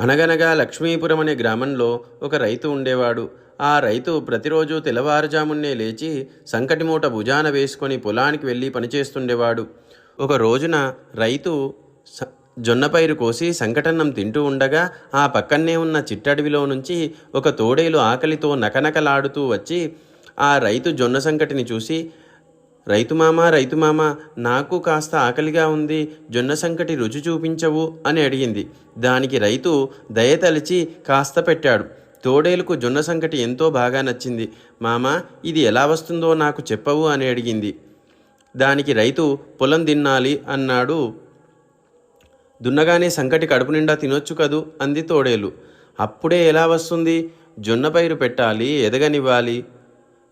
అనగనగా లక్ష్మీపురం అనే గ్రామంలో ఒక రైతు ఉండేవాడు. ఆ రైతు ప్రతిరోజు తెల్లవారుజామున్నే లేచి సంకటిమూట భుజాన వేసుకొని పొలానికి వెళ్ళి పనిచేస్తుండేవాడు. ఒక రోజున రైతు స- జొన్న పైరు కోసి సంకటన్నం తింటూ ఉండగా ఆ పక్కనే ఉన్న చిట్టడవిలో నుంచి ఒక తోడేలు ఆకలితో నకనకలాడుతూ వచ్చి ఆ రైతు జొన్న సంకటిని చూసి రైతు మామ రైతు మామ నాకు కాస్త ఆకలిగా ఉంది జొన్న సంకటి రుచి చూపించవు అని అడిగింది. దానికి రైతు దయతలిచి కాస్త పెట్టాడు. తోడేలుకు జొన్న సంకటి ఎంతో బాగా నచ్చింది. మామ ఇది ఎలా వస్తుందో నాకు చెప్పవు అని అడిగింది. దానికి రైతు పొలం తిన్నాలి అన్నాడు. దున్నగానే సంకటి కడుపు నిండా తినొచ్చు కదూ అంది తోడేలు. అప్పుడే ఎలా వస్తుంది? జొన్న పైరు పెట్టాలి ఎదగనివ్వాలి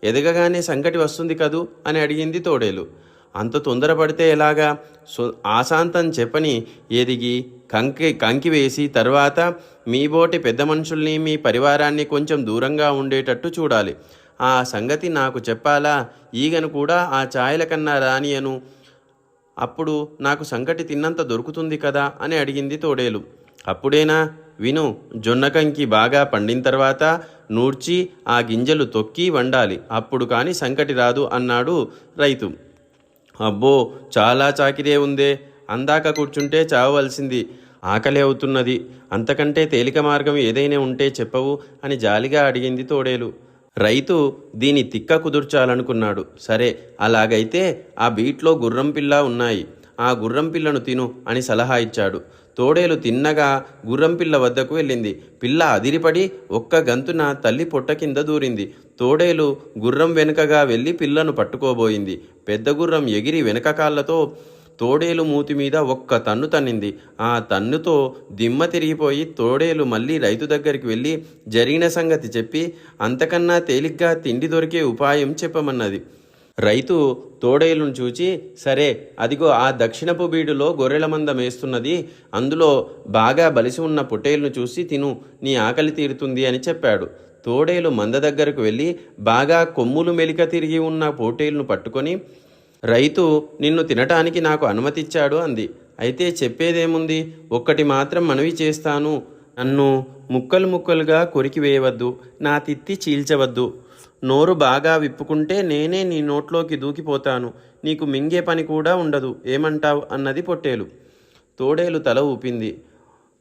ఎదగగానే సంగటి వస్తుంది కదూ? అని అడిగింది తోడేలు. అంత తొందరపడితే ఎలాగా? సో ఆశాంతం చెప్పని ఎదిగి కంకి కంకి వేసి తర్వాత మీ బోటి పెద్ద మనుషుల్ని మీ పరివారాన్ని కొంచెం దూరంగా ఉండేటట్టు చూడాలి. ఆ సంగతి నాకు చెప్పాలా? ఈగను కూడా ఆ ఛాయల కన్నా రానియను అప్పుడు నాకు సంగటి తిన్నంత దొరుకుతుంది కదా? అని అడిగింది తోడేలు. అప్పుడేనా? విను జొన్నకంకి బాగా పండిన తర్వాత నూర్చి ఆ గింజలు తొక్కి వండాలి. అప్పుడు కానీ సంకటి రాదు అన్నాడు రైతు. అబ్బో చాలా చాకిరే ఉందే. అందాక కూర్చుంటే చావవలసింది. ఆకలి అవుతున్నది. అంతకంటే తేలిక మార్గం ఏదైనా ఉంటే చెప్పవు అని జాలిగా అడిగింది తోడేలు. రైతు దీని తిక్క కుదుర్చాలనుకున్నాడు. సరే అలాగైతే ఆ బీట్లో గుర్రం పిల్ల ఉన్నాయి. ఆ గుర్రం పిల్లను తిను అని సలహా ఇచ్చాడు. తోడేలు తిన్నగా గుర్రం పిల్ల వద్దకు వెళ్ళింది. పిల్ల అదిరిపడి ఒక్క గంతున తల్లి పొట్ట కింద దూరింది. తోడేలు గుర్రం వెనుకగా వెళ్ళి పిల్లను పట్టుకోబోయింది. పెద్ద గుర్రం ఎగిరి వెనక కాళ్ళతో తోడేలు మూతి మీద ఒక్క తన్ను తన్నింది. ఆ తన్నుతో దిమ్మ తిరిగిపోయి తోడేలు మళ్ళీ రైతు దగ్గరికి వెళ్ళి జరిగిన సంగతి చెప్పి అంతకన్నా తేలిగ్గా తిండి దొరికే ఉపాయం చెప్పమన్నది. రైతు తోడేలును చూచి సరే అదిగో ఆ దక్షిణపు బీడులో గొర్రెల మంద మేస్తున్నది అందులో బాగా బలిసి ఉన్న పొట్టేలును చూసి తిను నీ ఆకలి తీరుతుంది అని చెప్పాడు. తోడేలు మంద దగ్గరకు వెళ్ళి బాగా కొమ్ములు మెలిక తిరిగి ఉన్న పోటేలును పట్టుకొని రైతు నిన్ను తినటానికి నాకు అనుమతిచ్చాడు అంది. అయితే చెప్పేదేముంది? ఒక్కటి మాత్రం మనవి చేస్తాను. నన్ను ముక్కలు ముక్కలుగా కొరికి వేయవద్దు. నా తిత్తి చీల్చవద్దు. నోరు బాగా విప్పుకుంటే నేనే నీ నోట్లోకి దూకిపోతాను. నీకు మింగే పని కూడా ఉండదు. ఏమంటావ్? అన్నది పొట్టేలు. తోడేలు తల ఊపింది.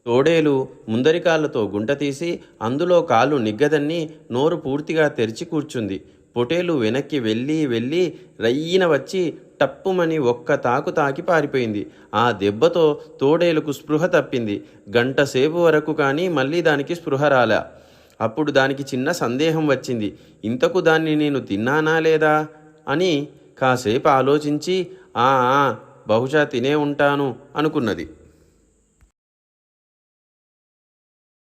తోడేలు ముందరి కాళ్ళతో గుంట తీసి అందులో కాలు నిగ్గదన్ని నోరు పూర్తిగా తెరిచి కూర్చుంది. పొటేలు వెనక్కి వెళ్ళి వెళ్ళి రయ్యిన వచ్చి టప్పుమని ఒక్క తాకు తాకి పారిపోయింది. ఆ దెబ్బతో తోడేలుకు స్పృహ తప్పింది. గంట సేపు వరకు కానీ మళ్ళీ దానికి స్పృహ రాలా. అప్పుడు దానికి చిన్న సందేహం వచ్చింది. ఇంతకు దాన్ని నేను తిన్నానా లేదా? అని కాసేపు ఆలోచించి ఆ ఆ, బహుశా తినే ఉంటాను అనుకున్నది.